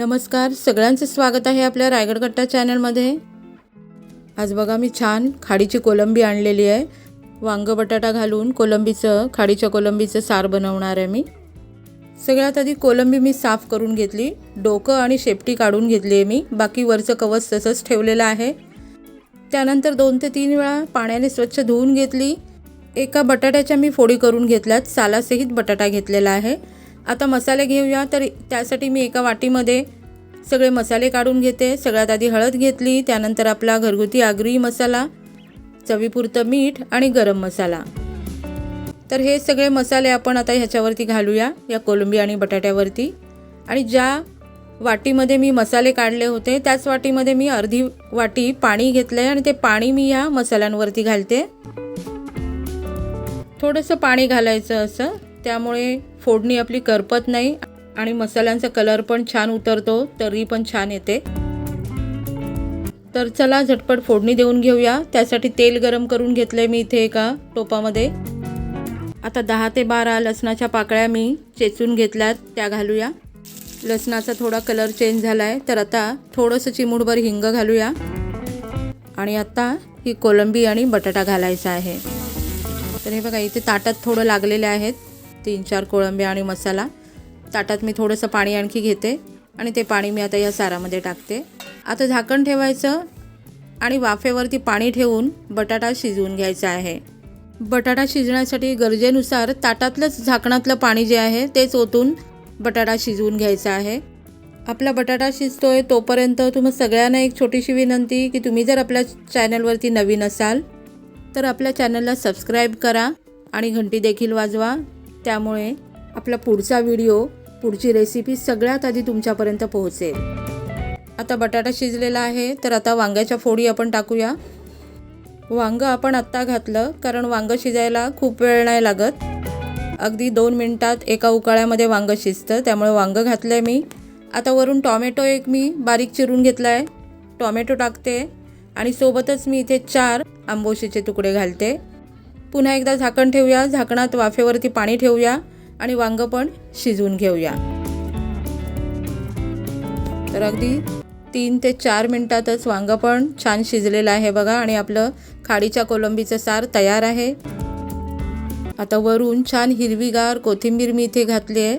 नमस्कार सगळ्यांचं स्वागत आहे आपल्या रायगड कट्टा चॅनलमध्ये. आज बघा मी छान खाडीची कोलंबी आणलेली आहे. वांग बटाटा घालून कोलंबीचं खाडीच्या कोलंबीचं सार बनवणार आहे मी. सगळ्यात आधी कोलंबी मी साफ करून घेतली. डोकं आणि शेपटी काढून घेतली आहे मी. बाकी वरचं कवच तसंच ठेवलेलं आहे. त्यानंतर दोन ते तीन वेळा पाण्याने स्वच्छ धुवून घेतली. एका बटाट्याच्या मी फोडी करून घेतल्यात. सालासहित बटाटा घेतलेला आहे. आता मसाले घेऊया. तर त्यासाठी मी एका वाटीमध्ये सगळे मसाले काढून घेते. सगळ्यात आधी हळद घेतली त्यानंतर आपला घरगुती आगरी मसाला चवीपुरतं मीठ आणि गरम मसाला. तर हे सगळे मसाले आपण आता ह्याच्यावरती घालूया या कोलंबी आणि बटाट्यावरती. आणि ज्या वाटीमध्ये मी मसाले काढले होते त्याच वाटीमध्ये मी अर्धी वाटी पाणी घेतलं आहे आणि ते पाणी मी ह्या मसाल्यांवरती घालते. थोडंसं पाणी घालायचं असं त्यामुळे फोडणी आपली करपत नाही आणि मसाल्यांचा कलर पण छान उतरतो तरी पण छान येते. तर चला झटपट फोडणी देऊन घेऊया. त्यासाठी तेल गरम करून घेतलंय मी इथे एका टोपामध्ये. आता दहा ते बारा लसणाच्या पाकळ्या मी चेचून घेतल्यात त्या घालूया. लसणाचा थोडा कलर चेंज झाला आहे तर आता थोडंसं चिमूडभर हिंग घालूया. आणि आता ही कोलंबी आणि बटाटा घालायचा आहे. तर हे बघा इथे ताटात थोडं लागलेले आहेत. तीन चार कोळंबे आणि मसाला. ताटात मी थोडंसं पाणी आणखी घेते आणि ते पाणी मी आता या सारामध्ये टाकते. आता झाकण ठेवायचं आणि वाफेवरती पाणी ठेवून बटाटा शिजवून घ्यायचा आहे. बटाटा शिजण्यासाठी गरजेनुसार ताटातलंच झाकणातलं पाणी जे आहे तेच ओतून बटाटा शिजवून घ्यायचा आहे. आपला बटाटा शिजतोय तोपर्यंत तुम्ही सगळ्यांना एक छोटीशी विनंती की तुम्ही जर आपल्या चॅनलवरती नवीन असाल तर आपल्या चॅनलला सबस्क्राईब करा आणि घंटी देखील वाजवा. त्यामुळे आपला पुढचा व्हिडिओ पुढची रेसिपी सगळ्यात आधी तुमच्यापर्यंत पोहोचेल. आता बटाटा शिजलेला आहे तर आता वांग्याच्या फोडी आपण टाकूया. वांगं आपण आत्ता घातलं कारण वांगं शिजायला खूप वेळ नाही लागत. अगदी दोन मिनटात एका उकाळ्यामध्ये वांगं शिजतं त्यामुळे वांगं घातलं आहे मी. आता वरून टॉमॅटो एक मी बारीक चिरून घेतला आहे टॉमॅटो टाकते आणि सोबतच मी इथे चार आंबोशीचे तुकडे घालते. पुन्हा एकदा झाकण ठेवूया. झाकणात वाफेवरती पाणी ठेवूया आणि वांगं पण शिजवून घेऊया. तर अगदी तीन ते चार मिनटातच वांगं पण छान शिजलेलं आहे बघा आणि आपलं खाडीच्या कोलंबीचं सार तयार आहे. आता वरून छान हिरवीगार कोथिंबीर मी इथे घातली आहे.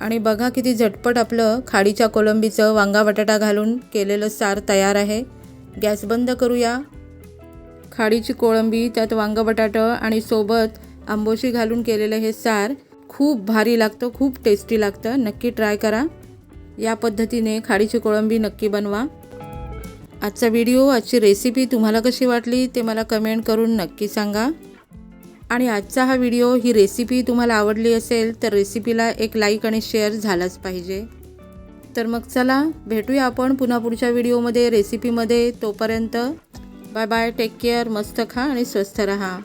आणि बघा किती झटपट आपलं खाडीच्या कोलंबीचं वांगा बटाटा घालून केलेलं सार तयार आहे. गॅस बंद करूया. खाडीची कोळंबी त्यात वांग बटाटं आणि सोबत आंबोशी घालून केलेलं हे सार खूप भारी लागतं खूप टेस्टी लागतं. नक्की ट्राय करा. या पद्धतीने खाडीची कोळंबी नक्की बनवा. आजचा व्हिडिओ आजची रेसिपी तुम्हाला कशी वाटली ते मला कमेंट करून नक्की सांगा. आणि आजचा हा व्हिडिओ ही रेसिपी तुम्हाला आवडली असेल तर रेसिपीला एक लाईक आणि शेअर झालाच पाहिजे. तर मग चला भेटूया आपण पुन्हा पुढच्या व्हिडिओमध्ये रेसिपीमध्ये तोपर्यंत बाय बाय टेक केअर मस्त खा आणि स्वस्थ रहा.